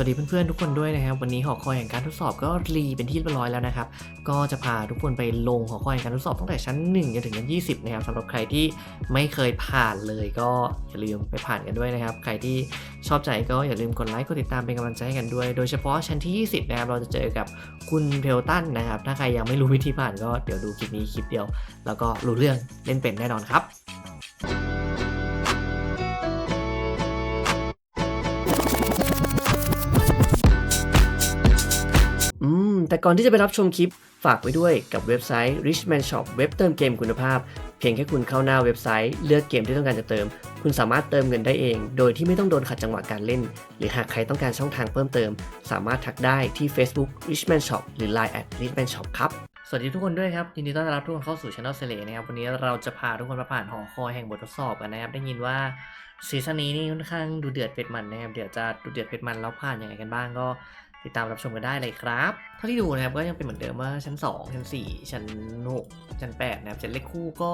สวัสดีเพื่อนๆทุกคนด้วยนะครับ วันนี้หอคอยแห่งการทดสอบก็รีเป็นที่เรียบร้อยแล้วนะครับ ก็จะพาทุกคนไปลงหอคอยแห่งการทดสอบตั้งแต่ชั้น1จนถึงชั้น20 นะครับสำหรับใครที่ไม่เคยผ่านเลยก็อย่าลืมไปผ่านกันด้วยนะครับ ใครที่ชอบใจก็อย่าลืมกดไลค์กดติดตามเป็นกำลังใจให้กันด้วย โดยเฉพาะชั้นที่ 20 นะครับ เราจะเจอกับคุณเพลตันนะครับ ถ้าใครยังไม่รู้วิธีผ่านก็เดี๋ยวดูคลิปนี้คลิปเดียว แล้วก็รู้เรื่องเล่นเป็นแน่นอนครับ แต่ก่อนที่จะไปรับชมคลิป ฝากไว้ด้วยกับเว็บไซต์ Richman Shop เว็บเติมเกมคุณภาพ เพียงแค่คุณเข้าหน้าเว็บไซต์เลือกเกมที่ต้องการจะเติม คุณสามารถเติมเงินได้เอง โดยที่ไม่ต้องโดนขัดจังหวะการเล่น หรือหากใครต้องการช่องทางเพิ่มเติม สามารถทักได้ที่ Facebook Richman Shop หรือ Line at Richman Shop ครับสวัสดีทุกคนด้วยครับ ยินดีต้อนรับทุกคนเข้าสู่ช anel เซเลนะครับ วันนี้เราจะพาทุกคนมาผ่านหอคอยแห่งบททดสอบกันนะครับ ได้ยินว่าซีซั่นนี้นี่ค่อนข้างดูเดือดเผ็ดมันนะครับ เดี๋ยวจะดูเดือดเผ็ดมันแล้วผ่านยังไงกันบ้างก็ ติดตามรับชมกันได้เลยครับ เท่าที่ดูนะครับก็ยังเป็นเหมือนเดิมว่าชั้น 2 ชั้น 4 ชั้น 6 ชั้น 8 นะครับชั้นเลขคู่ก็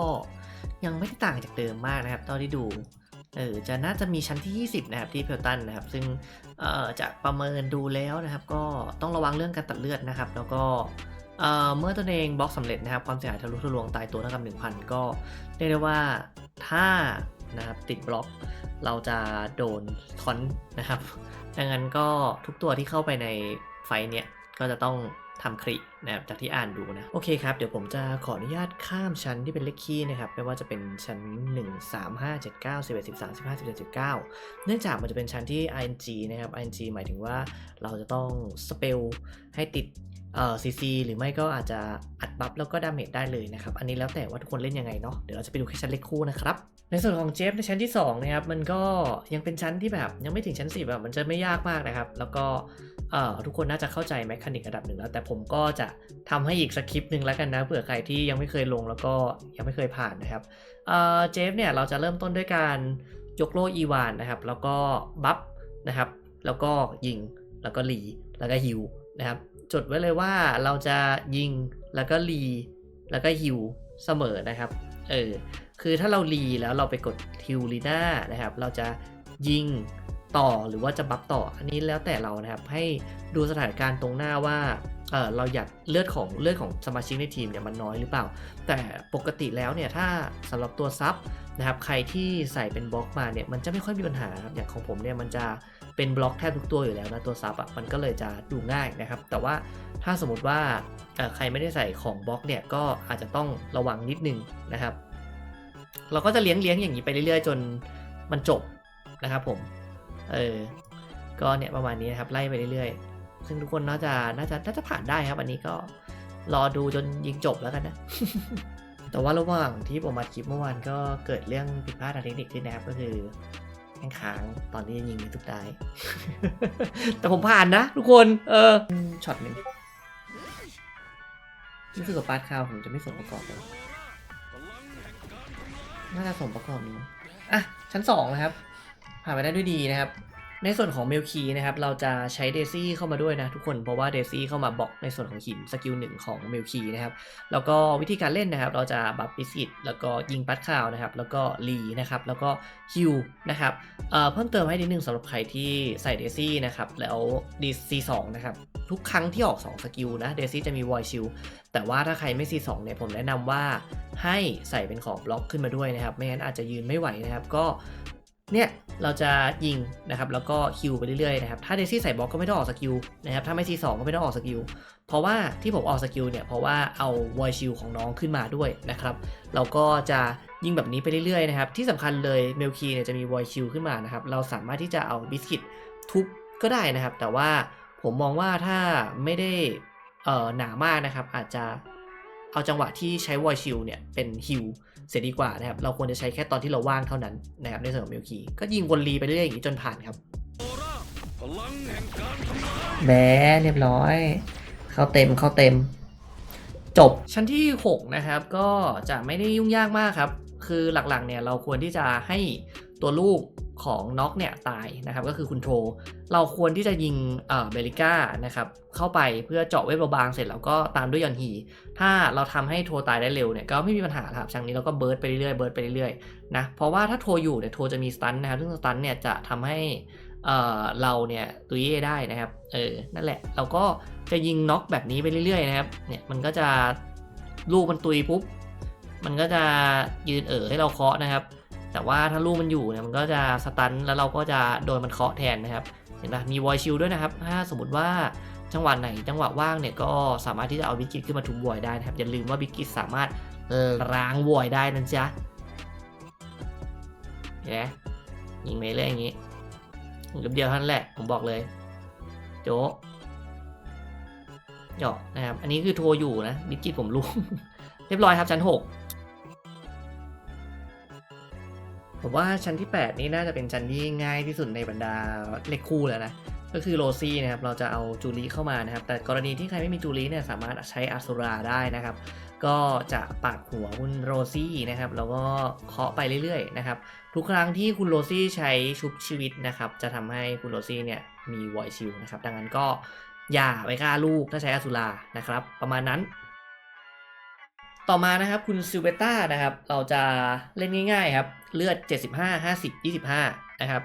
ยังไม่ได้ต่างจากเดิมมากนะครับเท่าที่ดูเออจะน่าจะมีชั้นที่ 20 นะครับที่เพลตันนะครับซึ่งเอ่อจะประเมินดูแล้วนะครับ ก็ต้องระวังเรื่องการตัดเลือดนะครับ แล้วก็เอ่อเมื่อตัวเองบล็อกสำเร็จนะครับความเสียหายทะลุทะลวงตายตัวเท่ากับ1,000 ก็เรียกได้ว่าถ้านะครับติดบล็อกเราจะโดนทอนนะครับ ดังนั้นก็ทุกตัวที่เข้าไปในไฟเนี่ยก็จะต้องทำครินะครับจากที่อ่านดูนะ โอเคครับ เดี๋ยวผมจะขออนุญาตข้ามชั้นที่เป็นเลขคี่นะครับ ไม่ว่าจะเป็นชั้น 1 3 5 7 9 11 13 15 17 19 เนื่องจากมันจะเป็นชั้นที่ ing นะครับ ing หมายถึงว่าเราจะต้องสเปลให้ติดเอ่อ CC หรือไม่ก็อาจจะอัดบัฟแล้วก็ดาเมจได้เลยนะครับ อันนี้แล้วแต่ว่าทุกคนเล่นยังไงเนาะเดี๋ยวเราจะไปดูแค่ชั้นเลขคู่นะครับ ในส่วนของเจฟในชั้นที่2นะครับมันก็ยังเป็นชั้นที่แบบยังไม่ถึงชั้น10แบบมันจะไม่ยากมากนะครับ แล้วก็ทุกคนน่าจะเข้าใจแมคานิกระดับหนึ่งแล้ว แต่ผมก็จะทำให้อีกสคริปต์หนึ่งแล้วกันนะเผื่อใครที่ยังไม่เคยลงแล้วก็ยังไม่เคยผ่านนะครับเจฟเนี่ยเราจะเริ่มต้นด้วยการยกโล่อีวานนะครับ แล้วก็บัฟนะครับ แล้วก็ยิงแล้วก็รีแล้วก็ฮิวนะครับจดไว้เลยว่าเราจะยิงแล้วก็รีแล้วก็ฮิวเสมอนะครับเออ คือถ้าเรารีแล้วเราไปกดฮิวลีน่านะครับ เราจะยิงต่อหรือว่าจะบัฟต่ออันนี้แล้วแต่เรานะครับ ให้ดูสถานการณ์ตรงหน้าว่าเออเราอยากเลือดของเลือดของสมาชิกในทีมเนี่ยมันน้อยหรือเปล่า แต่ปกติแล้วเนี่ยถ้าสำหรับตัวซับนะครับใครที่ใส่เป็นบล็อกมาเนี่ยมันจะไม่ค่อยมีปัญหาครับอย่างของผมเนี่ยมันจะเป็นบล็อกแทบทุกตัวอยู่แล้วนะตัวซับอะมันก็เลยจะดูง่ายนะครับ แต่ว่าถ้าสมมติว่าใครไม่ได้ใส่ของบล็อกเนี่ยก็อาจจะต้องระวังนิดนึงนะครับ เราก็จะเลี้ยงเลี้ยงอย่างนี้ไปเรื่อยๆ จนมันจบนะครับผม เออ ก็เนี่ยประมาณนี้นะครับไล่ไปเรื่อยๆ ซึ่งทุกคนน่าจะน่าจะน่าจะผ่านได้ครับ อันนี้ก็รอดูจนยิงจบแล้วกันนะ แต่ว่าระหว่างที่ผมมาคลิปเมื่อวานก็เกิดเรื่องผิดพลาดทางเทคนิคขึ้นนะครับก็คือแข้งค้างตอนที่ยิงทุกได้ แต่ผมผ่านนะทุกคน เออช็อตหนึ่งรู้สึกกับปาร์ตคาวผมจะไม่สมประกอบเลย น่าจะสมประกอบนี้อะชั้นสองนะครับ ผ่านไปได้ด้วยดีนะครับ ในส่วนของเมลคีนะครับเราจะใช้เดซี่เข้ามาด้วยนะทุกคนเพราะว่าเดซี่เข้ามาบล็อกในส่วนของหินสกิลหนึ่งของเมลคีนะครับแล้วก็วิธีการเล่นนะครับ เราจะบัฟปิสิตแล้วก็ยิงปัดข่าวนะครับ แล้วก็รีนะครับแล้วก็ฮิวนะครับเเพิ่มเติมให้นิดนึงสำหรับใครที่ใส่เดซี่นะครับแล้วดีซีสองนะครับทุกครั้งที่ออก 2 สกิลนะเดซี่จะมีวอยชิลแต่ว่าถ้าใครไม่ซีสองเนี่ยผมแนะนำว่าให้ใส่เป็นของบล็อกขึ้นมาด้วยนะครับ ไม่งั้นอาจจะยืนไม่ไหวนะครับ ก็ เนี่ยเราจะยิงนะครับแล้วก็คิวไปเรื่อยๆนะครับถ้าเดซี่ใส่บล็อกก็ไม่ต้องออกสกิลนะครับถ้าไม่ซีสองก็ไม่ต้องออกสกิลเพราะว่าที่ผมออกสกิลเนี่ยเพราะว่าเอาวอยชิลของน้องขึ้นมาด้วยนะครับเราก็จะยิงแบบนี้ไปเรื่อยๆนะครับที่สำคัญเลยเมลคีเนี่ยจะมีวอยชิลขึ้นมานะครับเราสามารถที่จะเอาบิสกิตทุบก็ได้นะครับ แต่ว่าผมมองว่าถ้าไม่ได้เอ่อหนามากนะครับอาจจะ เอาจังหวะที่ใช้วอยชิลเนี่ยเป็นฮิลเสียดีกว่านะครับ เราควรจะใช้แค่ตอนที่เราว่างเท่านั้นนะครับในส่วนของเมลคีก็ยิงวนรีไปเรื่อยอย่างนี้จนผ่านครับแบเรียบร้อย เข้าเต็มเข้าเต็ม จบชั้นที่ 6 นะครับ ก็จะไม่ได้ยุ่งยากมากครับ คือหลักๆเนี่ยเราควรที่จะให้ตัวลูก ของน็อกเนี่ยตายนะครับก็คือคุณโทรเราควรที่จะยิงเอ่อเบลิก้านะครับเข้าไปเพื่อเจาะเวฟเราบางเสร็จแล้วก็ตามด้วยยอนฮีถ้าเราทำให้โทรตายได้เร็วเนี่ยก็ไม่มีปัญหาครับชั้นนี้เราก็เบิร์ดไปเรื่อยๆเบิร์ดไปเรื่อยๆนะเพราะว่าถ้าโทรอยู่เนี่ยโทรจะมีสตันนะครับซึ่งสตันเนี่ยจะทำให้เอ่อเราเนี่ยตุยได้นะครับเออนั่นแหละเราก็จะยิงน็อกแบบนี้ไปเรื่อยๆนะครับเนี่ยมันก็จะลูกมันตุยปุ๊บมันก็จะยืนเอ๋อให้เราเคาะนะครับ แต่ว่าถ้าลูกมันอยู่เนี่ยมันก็จะสตันแล้วเราก็จะโดนมันเคาะแทนนะครับเห็นไหมมีวอยชิลด้วยนะครับ ถ้าสมมติว่าจังหวะไหนจังหวะว่างเนี่ยก็สามารถที่จะเอาบิกกิตขึ้นมาทุบวอยได้นะครับอย่าลืมว่าบิกกิตสามารถล้างวอยได้นั่นจ้ะเห็นไหมยิงไปเรื่อยอย่างนี้เดียวท่านแหละผมบอกเลยโจ๊ะหยอกนะครับ อันนี้คือโทรอยู่นะบิกกิตผมลุ้เรียบร้อยครับชั้น 6 ผมว่าชั้นที่ 8 นี่น่าจะเป็นชั้นที่ง่ายที่สุดในบรรดาเลขคู่แล้วนะ ก็คือโรซี่นะครับ เราจะเอาจูรีเข้ามานะครับ แต่กรณีที่ใครไม่มีจูรีเนี่ยสามารถใช้อัสุราได้นะครับ ก็จะปาดหัวคุณโรซี่นะครับ แล้วก็เคาะไปเรื่อยๆนะครับ ทุกครั้งที่คุณโรซี่ใช้ชุบชีวิตนะครับ จะทำให้คุณโรซี่เนี่ยมีวอยชิลนะครับ ดังนั้นก็อย่าไปฆ่าลูกถ้าใช้อสุรานะครับ ประมาณนั้น ต่อมานะครับคุณซิลเบต้านะครับ เราจะเล่นง่ายๆครับ เลือด 75 50 25 นะครับ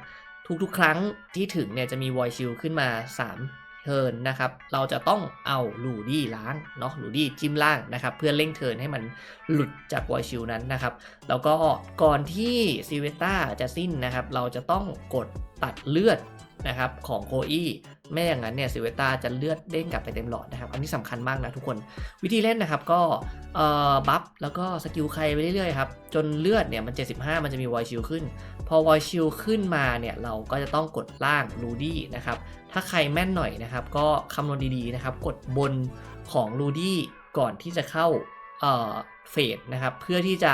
ทุกๆ ครั้งที่ถึงเนี่ยจะมีวอยชิลขึ้นมา 3 เทิร์นนะครับ เราจะต้องเอาลูดี้ล้างเนาะลูดี้จิ้มล่างนะครับ เพื่อเร่งเทิร์นให้มันหลุดจากวอยชิลนั้นนะครับ แล้วก็ก่อนที่ซิเวต้าจะสิ้นนะครับ เราจะต้องกดตัดเลือด นะครับของโคอี้ไม่อย่างนั้นเนี่ยซิเวต้าจะเลือดเด้งกลับไปเต็มหลอดนะครับ อันนี้สำคัญมากนะทุกคน วิธีเล่นนะครับก็เอ่อบัฟแล้วก็สกิลใครไปเรื่อยๆครับ จนเลือดเนี่ยมัน 75 มันจะมีวอยชิลขึ้น พอวอยชิลขึ้นมาเนี่ยเราก็จะต้องกดล่างรูดี้นะครับ ถ้าใครแม่นหน่อยนะครับ ก็คำนวณดีๆนะครับ กดบนของรูดี้ก่อนที่จะเข้าเอ่อเฟสนะครับ เพื่อที่จะ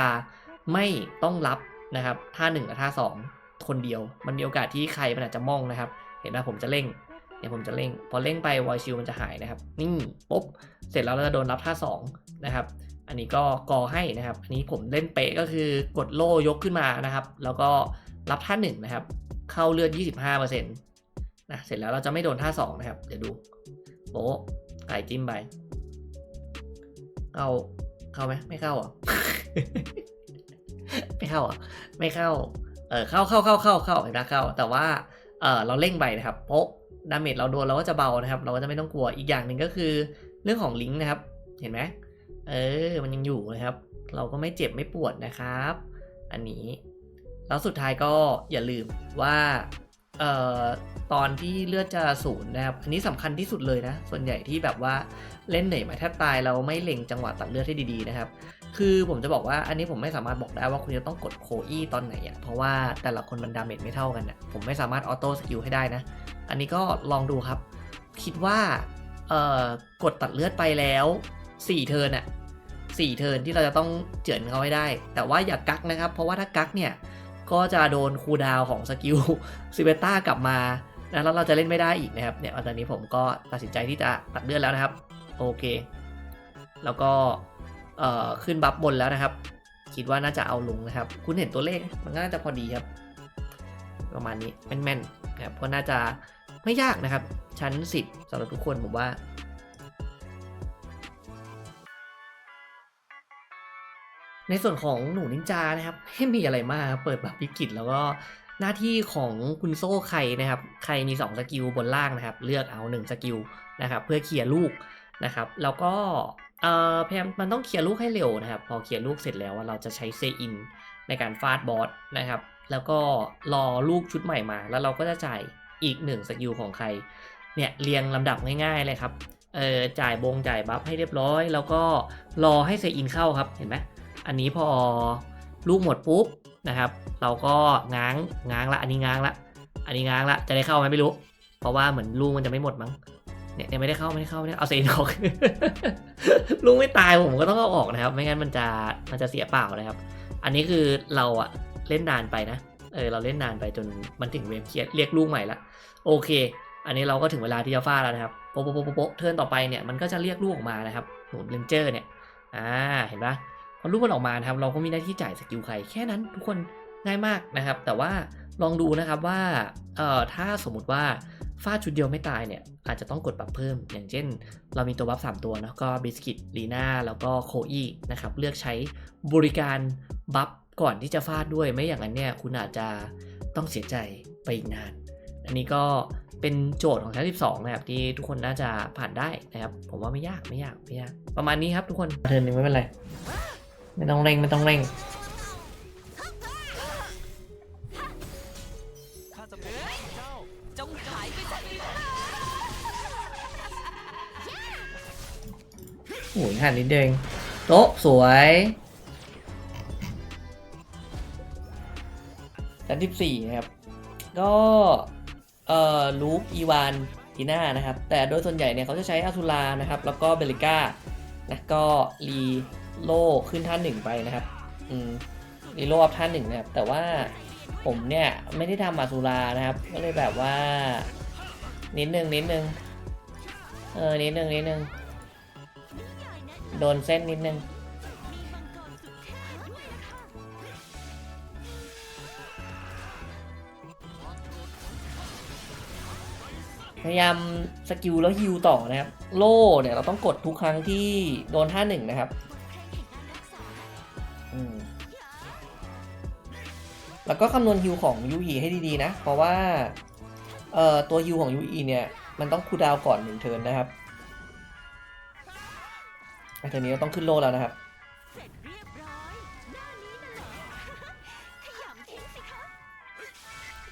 ไม่ต้องรับนะครับท่า1กับท่า2 คนเดียว มันมีโอกาสที่ใครมันอาจจะมองนะครับ เห็นไหมผมจะเร่งเนี่ยผมจะเร่ง พอเร่งไปวอยชิลมันจะหายนะครับ นี่ปุ๊บ เสร็จแล้วเราจะโดนรับท่า2นะครับ อันนี้ก็กอให้นะครับ อันนี้ผมเล่นเป๊ะก็คือกดโล่ยกขึ้นมานะครับ แล้วก็รับท่า1นะครับ เข้าเลือด 25%นะ เสร็จแล้วเราจะไม่โดนท่า2นะครับ เดี๋ยวดูโป๊ะไก่จิ้มไป เข้า เข้าไหมไม่เข้าอะ ไม่เข้าอะ ไม่เข้า เออเข้าเข้าเข้าเข้าเข้าเห็นไหมเข้า แต่ว่าเออเราเร่งไปนะครับโป๊ะดาเมจเราโดนเราก็จะเบานะครับ เราก็จะไม่ต้องกลัวอีกอย่างหนึ่งก็คือ เรื่องของลิงก์นะครับ เห็นไหมเออมันยังอยู่นะครับ เราก็ไม่เจ็บไม่ปวดนะครับ อันนี้แล้วสุดท้ายก็อย่าลืมว่าเอ่อตอนที่เลือดจะศูนย์นะครับ อันนี้สำคัญที่สุดเลยนะ ส่วนใหญ่ที่แบบว่าเล่นเหนื่อยมาแทบตายเราไม่เล็งจังหวะตัดเลือดให้ดีๆนะครับ คือผมจะบอกว่าอันนี้ผมไม่สามารถบอกได้ว่าคุณจะต้องกดโคอี้ตอนไหนอะ่ะเพราะว่าแต่ละคนมันดาเมจไม่เท่ากันอะ่ะผมไม่สามารถออโต้สกิลให้ได้นะ อันนี้ก็ลองดูครับ คิดว่าเอ่อกดตัดเลือดไปแล้ว4เทิร์นอะสี่เทิร์นที่เราจะต้องเจือนเขาให้ได้ แต่ว่าอย่ากักนะครับ เพราะว่าถ้ากักเนี่ย ก็จะโดนคูดาวของสกิลซิเบต้ากลับมานะแล้วเราจะเล่นไม่ได้อีกนะครับ เนี่ยตอนนี้ผมก็ตัดสินใจที่จะตัดเลือดแล้วนะครับ โอเค แล้วก็ เอ่อขึ้นบัฟบนแล้วนะครับ คิดว่าน่าจะเอาลงนะครับ คุณเห็นตัวเลขมันก็น่าจะพอดีครับ ประมาณนี้แม่นๆนะครับก็น่าจะไม่ยากนะครับ ชั้น10สำหรับทุกคนผมว่าในส่วนของหนูนินจานะครับไม่มีอะไรมากเปิดแบบวิกฤตแล้วก็หน้าที่ของคุณโซ่ใครนะครับ ใครมี 2 สกิลบนล่างนะครับ เลือกเอา 1 สกิลนะครับ เพื่อเคลียร์ลูกนะครับ แล้วก็ เอ่อพยายามมันต้องเคลียร์ลูกให้เร็วนะครับ พอเคลียร์ลูกเสร็จแล้วเราจะใช้เซอินในการฟาดบอสนะครับ แล้วก็รอลูกชุดใหม่มา แล้วเราก็จะจ่ายอีกหนึ่งสกิลของใคร เนี่ยเรียงลำดับง่ายๆเลยครับ เออจ่ายบงจ่ายบัฟให้เรียบร้อย แล้วก็รอให้เซอินเข้าครับ เห็นไหมอันนี้พอลูกหมดปุ๊บนะครับ เราก็ง้างง้างละ อันนี้ง้างละ อันนี้ง้างละ จะได้เข้าไหมไม่รู้ เพราะว่าเหมือนลูกมันจะไม่หมดมั้ง เนี่ยไม่ได้เข้าไม่ได้เข้าไม่ได้เอาเซนออกลูกไม่ตายผมก็ต้องเอาออกนะครับ ไม่งั้นมันจะมันจะเสียเปล่านะครับ อันนี้คือเราอะเล่นนานไปนะเออเราเล่นนานไปจนมันถึงเวฟเครียดเรียกลูกใหม่ละโอเค อันนี้เราก็ถึงเวลาที่จะฟาดแล้วนะครับโป๊ะโป๊ะโปะโปะเทิร์นต่อไปเนี่ยมันก็จะเรียกลูกออกมานะครับหนุนเลนเจอร์เนี่ยอ่าเห็นปะพอลูกมันออกมานะครับเราก็มีหน้าที่จ่ายสกิลใครแค่นั้นทุกคนง่ายมากนะครับ แต่ว่า ลองดูนะครับว่าเอ่อถ้าสมมติว่าฟาดชุดเดียวไม่ตายเนี่ยอาจจะต้องกดบัฟเพิ่ม อย่างเช่น เรามีตัวบัฟ3ตัวเนอะก็บิสกิตลีน่าแล้วก็โคอี้นะครับเลือกใช้บริการบัฟก่อนที่จะฟาดด้วยไม่อย่างนั้นเนี่ยคุณอาจจะต้องเสียใจไปอีกนาน อันนี้ก็เป็นโจทย์ของชั้น12 นะครับ ที่ทุกคนน่าจะผ่านได้นะครับ ผมว่าไม่ยากไม่ยากไม่ยาก ประมาณนี้ครับทุกคนเทินหนึ่งไม่เป็นไร ไม่ต้องเร่งไม่ต้องเร่ง โอ้ยหันนิดเดงโต๊ะสวยชั้นที่สี่นะครับ ก็เอ่อลูปอีวานทีน่านะครับ แต่โดยส่วนใหญ่เนี่ยเขาจะใช้อาซูรานะครับ แล้วก็เบลิก้านะก็รีโลขึ้นท่านหนึ่งไปนะครับ อืมรีโลอัพท่านหนึ่งนะครับ แต่ว่าผมเนี่ยไม่ได้ทำอาซูรานะครับ ก็เลยแบบว่า นิดนึงนิดนึงเออนิดนึงนิดนึง โดนเส้นนิดนึง พยายามสกิลแล้วฮิวต่อนะครับ โล่เนี่ยเราต้องกดทุกครั้งที่โดนท่าหนึ่งนะครับแล้วก็คำนวณฮิวของยูอีให้ดีๆนะ เพราะว่าเอ่อตัวฮิวของยูอีเนี่ย มันต้องคูดาวก่อนหนึ่งเทิร์นนะครับ เทิร์นนี้เราต้องขึ้นโล่แล้วนะครับเสร็จเรียบร้อยหน้านี้นั่นแหละขยำทิ้งสิคะ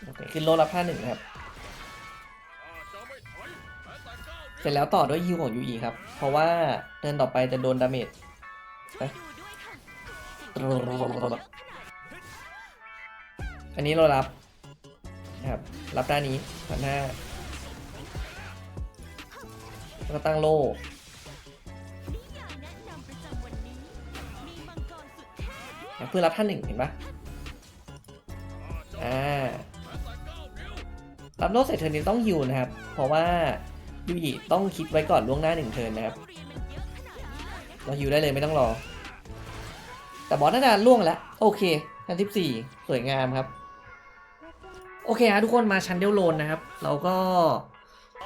โอเคขึ้นโล่รับท่าหนึ่งนะครับ เสร็จแล้วต่อด้วยฮิวของยูอีครับ เพราะว่าเทิร์นต่อไปจะโดนดาเมจช่วยดูด้วยค่ะอันนี้เรารับนะครับ รับด้านนี้ผ่านหน้าแล้วก็ตั้งโล่ เพื่อรับท่านหนึ่งเห็นปะอ่ารับโล่เสร็จเทิร์นนี้ต้องฮิวนะครับ เพราะว่ายูอีต้องคิดไว้ก่อนล่วงหน้าหนึ่งเทิร์นนะครับเรียนมันเยอะขนาดนี้เลยนะเราฮิวได้เลยไม่ต้องรอ แต่บอสน่าจะล่วงแล้ว โอเคชั้นที่สี่สวยงามครับ โอเคฮะทุกคนมาชั้นเดียวโลนนะครับ เราก็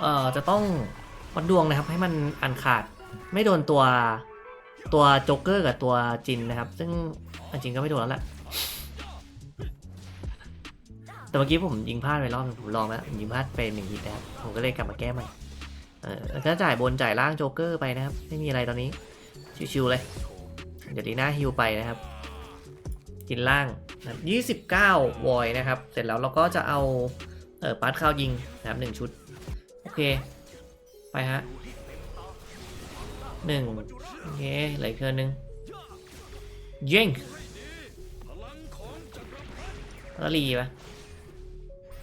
เอ่อจะต้องวัดดวงนะครับ ให้มันอันขาดไม่โดนตัวตัวโจ๊กเกอร์กับตัวจินนะครับ ซึ่ง จริงก็ไม่โดนแล้วแหละ แต่เมื่อกี้ผมยิงพลาดไปรอบผมลองแล้วผมยิงพลาดไปหนึ่งฮิตนะครับผมก็เลยกลับมาแก้ใหม่เออแล้วก็จ่ายบนจ่ายล่างโจ๊กเกอร์ไปนะครับ ไม่มีอะไรตอนนี้ ชิวๆเลย เดี๋ยวดีหน้าฮิวไปนะครับ กินล่างนะครับ 29 วอยนะครับ เสร็จแล้วเราก็จะเอาเออปาร์ตข้าวยิงนะครับหนึ่งชุด โอเค ไปฮะหนึ่งโอเคเหลืออกเทิร์นหนึ่งยิง แล้วรีปะ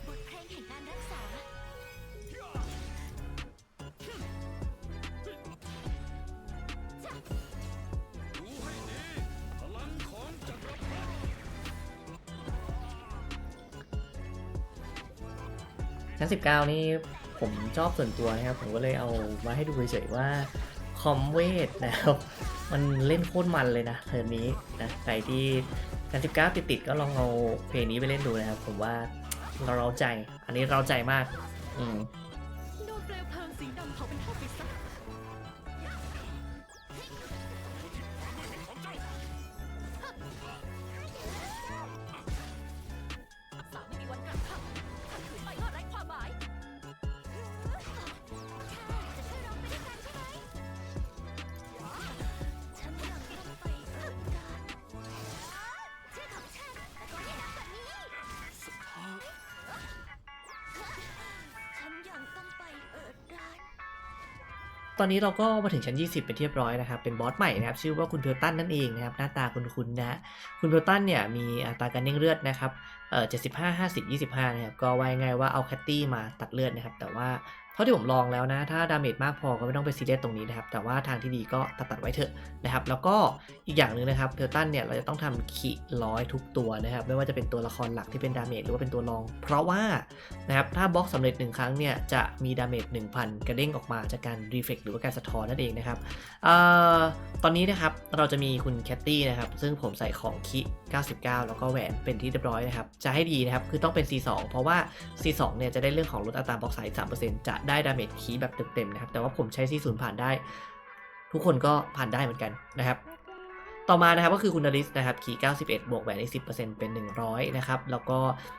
บเการรักษาชั้น19นี่ผมชอบส่วนตัวนะครับ ผมก็เลยเอามาให้ดูเฉยๆว่าคอมเวทนะครับ มันเล่นโคตรมันเลยนะเทอมนี้นะใครที่ ชั้น19ติดๆก็ลองเอาเพลงนี้ไปเล่นดูนะครับ ผมว่าเราเราใจ อันนี้เราใจมาก อืมโดนเปลวเพลิงสีดำเผาเป็นเท่าไปซะ ตอนนี้เราก็มาถึงชั้น 20 เป็นที่เรียบร้อยนะครับ เป็นบอสใหม่นะครับ ชื่อว่าคุณเพลตันนั่นเองนะครับ หน้าตาคุณคุณนะคุณเพลตันเนี่ยมีอัตราการเด้งเลือดนะครับ เอ่อ75 50 25 นะครับ ก็ว่าง่ายว่าเอาแคตตี้มาตัดเลือดนะครับ แต่ว่า เท่าที่ผมลองแล้วนะ ถ้าดาเมจมากพอก็ไม่ต้องไปซีเรียสตรงนี้นะครับ แต่ว่าทางที่ดีก็ตัดตัดไว้เถอะนะครับ แล้วก็อีกอย่างหนึ่งนะครับเพลตันเนี่ยเราจะต้องทำขีร้อยทุกตัวนะครับ ไม่ว่าจะเป็นตัวละครหลักที่เป็นดาเมจหรือว่าเป็นตัวรอง เพราะว่านะครับถ้าบล็อกสำเร็จหนึ่งครั้งเนี่ยจะมีดาเมจ1,000 กระเด้งออกมาจากการรีเฟกหรือว่าการสะท้อนนั่นเองนะครับออตอนนี้นะครับเราจะมีคุณแคตตี้นะครับซึ่งผมใส่ของคิ99 แล้วก็แหวนเป็นที่เรียบร้อยนะครับจะให้ดีนะครับคือต้องเป็น C2 เพราะว่า C2 เนี่ยจะได้เรื่องของลดอัตราบล็อกไซส์3%จะได้ดาเมจคีแบบเต็มๆนะครับ แต่ว่าผมใช้ C0 ผ่านได้ ทุกคนก็ผ่านได้เหมือนกันนะครับ ต่อมานะครับก็คือคุณอลิสนะครับคีย์91 บวกแหวนอีก10%เป็น 100 นะครับ แล้วก็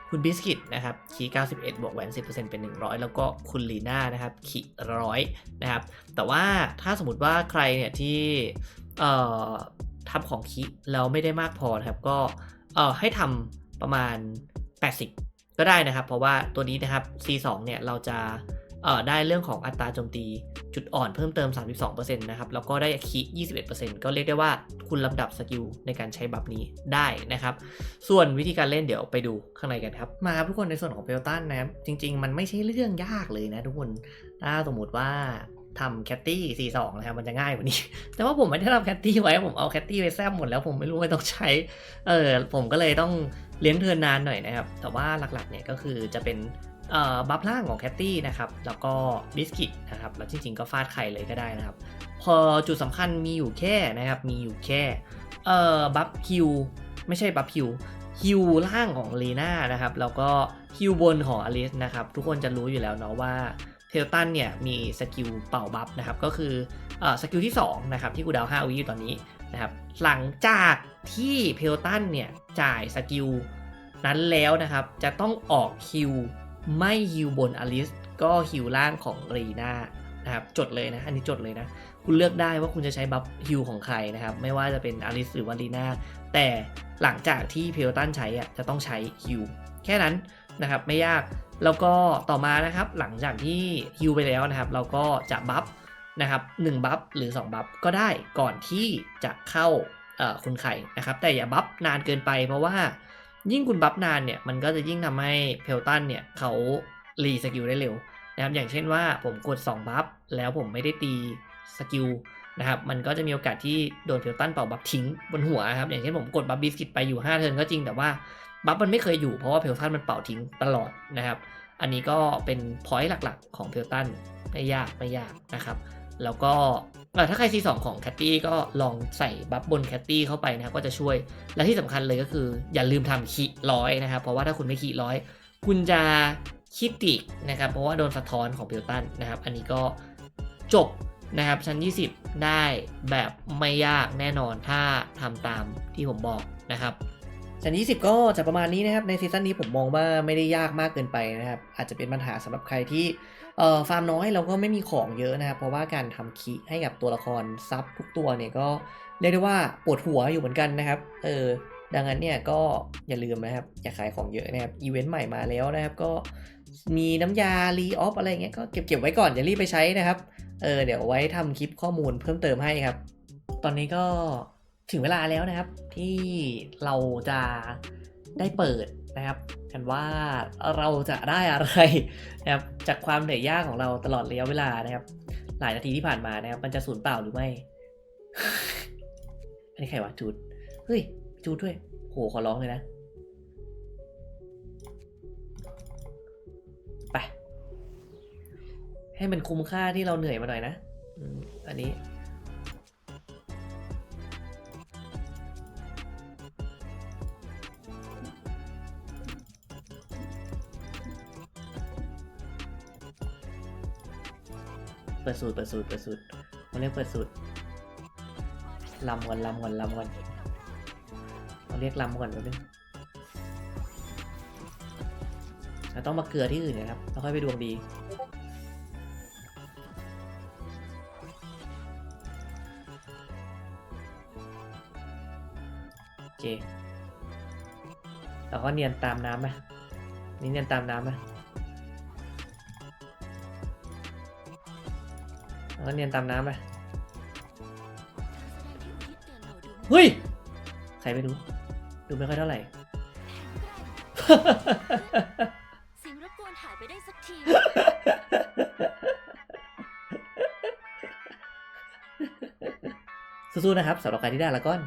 คุณบิสกิตนะครับคีย์91 บวกแหวน10%เป็น 100 แล้วก็คุณลีน่านะครับคีย์ร้อยนะครับ แต่ว่าถ้าสมมติว่าใครเนี่ยที่เอ่อทำของคีย์แล้วไม่ได้มากพอนะครับก็เอ่อให้ทำประมาณ 80 ก็ได้นะครับ เพราะว่าตัวนี้นะครับ C2 เนี่ยเราจะ ได้เรื่องของอัตราโจมตีจุดอ่อนเพิ่มเติม 32%นะครับ แล้วก็ได้คี21%ก็เรียกได้ว่าคุณลำดับสกิลในการใช้บัฟนี้ได้นะครับ ส่วนวิธีการเล่นเดี๋ยวไปดูข้างในกันครับ มาครับทุกคนในส่วนของเปลตันนะครับ จริง ๆ มันไม่ใช่เรื่องยากเลยนะทุกคน ถ้าสมมติว่าทำแคตตี้ 42 นะครับ มันจะง่ายกว่านี้ แต่ว่าผมไม่ได้ทำแคตตี้ไว้ ผมเอาแคตตี้ไปแซมหมดแล้ว ผมไม่รู้ว่าต้องใช้ เออ ผมก็เลยต้องเลี้ยงเทิร์นนานหน่อยนะครับ แต่ว่าหลักๆ เนี่ยก็คือจะเป็น บัฟล่างของแคตตี้นะครับแล้วก็บิสกิตนะครับแล้วจริงๆก็ฟาดไข่เลยก็ได้นะครับ พอจุดสำคัญมีอยู่แค่นะครับมีอยู่แค่เบัฟฮิวไม่ใช่บัฟฮิวฮิวล่างของลีน่านะครับแล้วก็ฮิวบนของอลิสนะครับทุกคนจะรู้อยู่แล้วเนาะว่าเทลตันเนี่ยมีสกิลเป่าบัฟนะครับก็คืออสกิลที่2นะครับที่กูดาว5วิอยู่ตอนนี้นะครับหลังจากที่เพลตันเนี่ยจ่ายสกิลนั้นแล้วนะครับจะต้องออกฮิว ไม่ฮิวบนอลิสก็ฮิวล่างของรีน่านะครับจดเลยนะ อันนี้จดเลยนะ คุณเลือกได้ว่าคุณจะใช้บัฟฮิวของใครนะครับ ไม่ว่าจะเป็นอลิสหรือว่าลีน่าแต่หลังจากที่เพลตันใช้อะจะต้องใช้ฮิวแค่นั้นนะครับไม่ยากแล้วก็ต่อมานะครับหลังจากที่ฮิวไปแล้วนะครับ เราก็จะบัฟนะครับ1บัฟหรือ 2 บัฟก็ได้ก่อนที่จะเข้าคุณไข่นะครับ แต่อย่าบัฟนานเกินไปเพราะว่า ยิ่งคุณบัฟนานเนี่ยมันก็จะยิ่งทำให้เพลตันเนี่ยเขารีสกิลได้เร็วนะครับอย่างเช่นว่าผมกด 2 บัฟแล้วผมไม่ได้ตีสกิลนะครับมันก็จะมีโอกาสที่โดนเพลตันเป่าบัฟทิ้งบนหัวครับอย่างเช่นผมกดบัฟบิสกิตไปอยู่5เทิร์นก็จริงแต่ว่าบัฟมันไม่เคยอยู่เพราะว่าเพลตันมันเป่าทิ้งตลอดนะครับอันนี้ก็เป็นพอยต์หลักๆ ของเพลตันไม่ยากไม่ยากนะครับแล้วก็ ถ้าใคร C2 ของแคตตี้ก็ลองใส่บัฟบนแคตตี้เข้าไปนะครับก็จะช่วย และที่สำคัญเลยก็คือ อย่าลืมทำคีร้อยนะครับ เพราะว่าถ้าคุณไม่คีร้อย คุณจะคิดติกนะครับ เพราะว่าโดนสะท้อนของพิวตันนะครับ อันนี้ก็จบนะครับชั้น 20 ได้แบบไม่ยากแน่นอนถ้าทำตามที่ผมบอกนะครับชั้น 20 ก็จะประมาณนี้นะครับในซีซั่นนี้ผมมองว่าไม่ได้ยากมากเกินไปนะครับ อาจจะเป็นปัญหาสำหรับใครที่ เอ่อฟาร์มน้อยเราก็ไม่มีของเยอะนะครับเพราะว่าการทำคีให้กับตัวละครซับทุกตัวเนี่ยก็เรียกได้ว่าปวดหัวอยู่เหมือนกันนะครับเออดังนั้นเนี่ยก็อย่าลืมนะครับอย่าขายของเยอะนะครับอีเวนต์ใหม่มาแล้วนะครับก็มีน้ำยารีออฟอะไรเงี้ยก็เก็บเก็บไว้ก่อนอย่ารีบไปใช้นะครับเออเดี๋ยวไว้ทำคลิปข้อมูลเพิ่มเติมให้ครับ ตอนนี้ก็ถึงเวลาแล้วนะครับที่เราจะได้เปิด นะครับกันว่าเราจะได้อะไรนะครับจากความเหนื่อยยากของเราตลอดระยะเวลานะครับ หลายนาทีที่ผ่านมานะครับ มันจะสูญเปล่าหรือไม่ อันนี้ใครวะจูดเฮ้ยจูดด้วยโหขอร้องเลยนะไปให้มันคุ้มค่าที่เราเหนื่อยมาหน่อยนะอันนี้ ปิดสูตรเปิดสูตรเปิดสูตรเขาเรียกเปิดสูตรลำก่อนลำก่อนลำก่อนเราเรียกลำก่อนแป๊บนึงเราต้องมาเกลือที่อื่นนะครับแล้วค่อยไปดวงดีโอเคเราก็เนียนตามน้ำไปนี่เนียนตามน้ำไปเก็เนียนตามน้ำไป เฮ้ย ใครไม่รู้ ดูไม่ค่อยเท่าไหร่ สิ่งรบกวนหายไปได้สักที สู้ๆนะครับสำหรับใครที่ได้ละก้อน